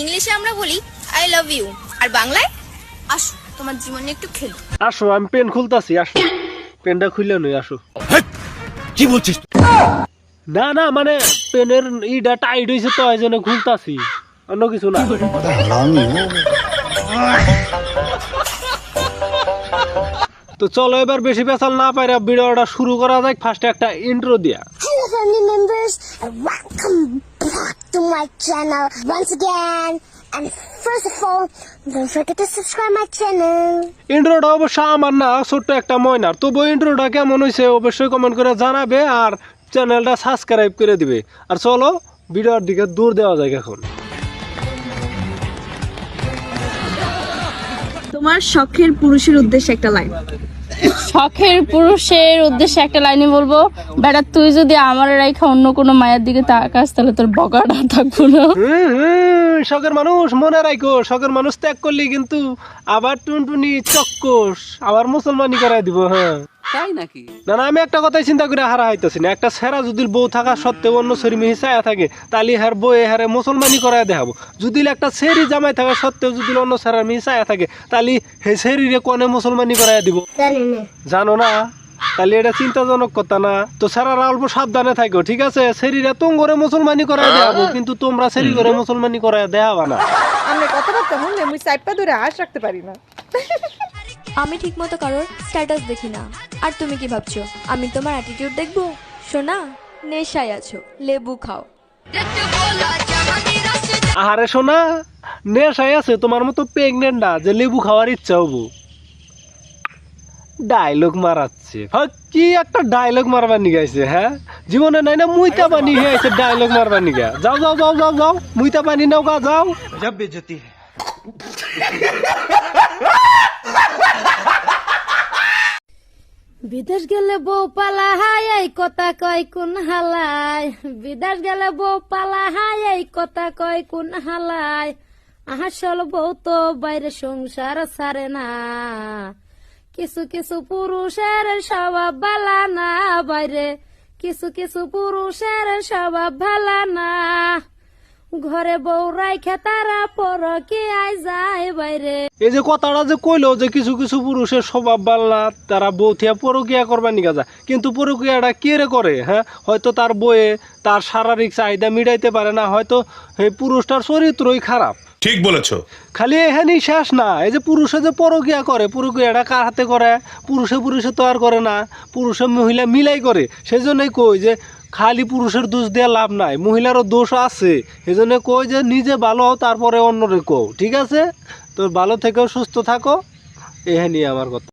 ইংলিশে আমরা বলি আই লাভ ইউ আর বাংলায় আসো তোমার জীবনে একটু খেলো। আসো আমি পেন খুলতাছি আসো। পেনটা খুলে নই আসো। কি বলছিস না না মানে পেনের ইটা টাইট হয়েছে তো এই জন্য খুলতাছি। অন্য কিছু না। তো চলো এবার বেশি পেছাল না পাইরা ভিডিওটা শুরু করা যাক। ফার্স্টে একটা ইন্ট্রো দিয়া। Family members and welcome back to my channel once again. And first of all don't forget to subscribe my channel. ইন্ট্রোটা অবশ্য আমার না ছোট্ট একটা ময়নার। তবু ইন্ট্রোটা কেমন হয়েছে অবশ্যই কমেন্ট করে জানাবে আর চ্যানেলটা সাবস্ক্রাইব করে দিবে। আর চলো ভিডিওর দিকে দূর দেওয়া যায় এখন। তোমার শখের পুরুষের উদ্দেশ্যে একটা লাইন শখের পুরুষের উদ্দেশ্যে একটা লাইনে বলব, বেটা, তুই যদি আমার রাইখা অন্য কোনো মায়ের দিকে তাকাস, তাহলে তোর বকাটা থাকব না। শখের মানুষ, মনে রাখো শখের মানুষ ত্যাগ করলি কিন্তু আবার টুনটুনি চক্কস, আবার মুসলমানি করাই দিব হ্যাঁ। তাই নাকি? না না আমি একটা কথাই চিন্তা করে হারা হাইতেছি না। একটা সেরা যদি বউ থাকা সত্ত্বেও অন্য শরীর মিহি চায়া থাকে তাহলে হার বউ হারে মুসলমানি করায় দেখাবো। যদি একটা সেরি জামাই থাকা সত্ত্বেও যদি অন্য সেরা মিহি চায়া থাকে তাহলে হে সেরিরে কনে মুসলমানি করায় দিব? জানো না। তাহলে এটা চিন্তাজনক কথা না। তো স্যারারা অল্প সাবধানে থাকো ঠিক আছে? সেরিরা তুম করে মুসলমানি করায় দেখাবো কিন্তু তোমরা সেরি করে মুসলমানি করায় দেখাবা না। আমরা কথাবার্তা শুনলে আমি সাইডটা ধরে আশ রাখতে পারি না। আমি ঠিকমতো কারোর স্ট্যাটাস দেখি না। আর তুমি কি ভাবছ? আমি তোমার অ্যাটিটিউড দেখব? শোনা নেশায় আছো। লেবু খাও। আহারে শোনা নেশায় আছে তোমার মতো প্রেগনেন্ট না যে লেবু খাওয়ার ইচ্ছা হব। ডায়লগ মারাচ্ছে। হ্যাঁ, কি একটা ডায়লগ মারবার নিগাইছে হ্যাঁ? জীবনে নাই না মুইতা পানি হয়ে আছে ডায়লগ মারবার নিগা। যাও যাও যাও যাও যাও মুইতা পানি নাও গা যাও। বিদেশ গেলে বউ পালা হাই এই কথা কয় কোন হালাই বিদেশ গেলে বউ পালা হাই এই কথা কয় কোন হালাই আসল বউ তো বাইরে সংসার সারে না। কিছু কিছু পুরুষের স্বভাব ভালা না বাইরে। কিছু কিছু পুরুষের স্বভাব ভালা না। ঘরে বউ রাইখে তারা পর কি আই যায় বাইরে। এই যে কথাটা যে কইলো যে কিছু কিছু পুরুষের স্বভাব বাল্লা তারা বৌথিয়া পরকিয়া করবার নিগা যায়। কিন্তু পরকিয়াটা কে রে করে হ্যাঁ? হয়তো তার বয়ে তার শারীরিক চাহিদা মিটাইতে পারে না হয়তো এই পুরুষটার চরিত্রই খারাপ। ঠিক বলেছ। খালি এখানেই শেষ না এই যে পুরুষে যে পরকিয়া করে পরকিয়াটা কার হাতে করে? পুরুষে পুরুষে তো আর করে না পুরুষে মহিলা মিলাই করে। সেই জন্যই কই যে খালি পুরুষের দোষ দেওয়া লাভ নাই, মহিলারও দোষ আছে। এই জন্য কই যে নিজে ভালো হও, তারপরে অন্যরে কও, ঠিক আছে? তো ভালো থেকেও সুস্থ থাকো এখানেই আমার কথা।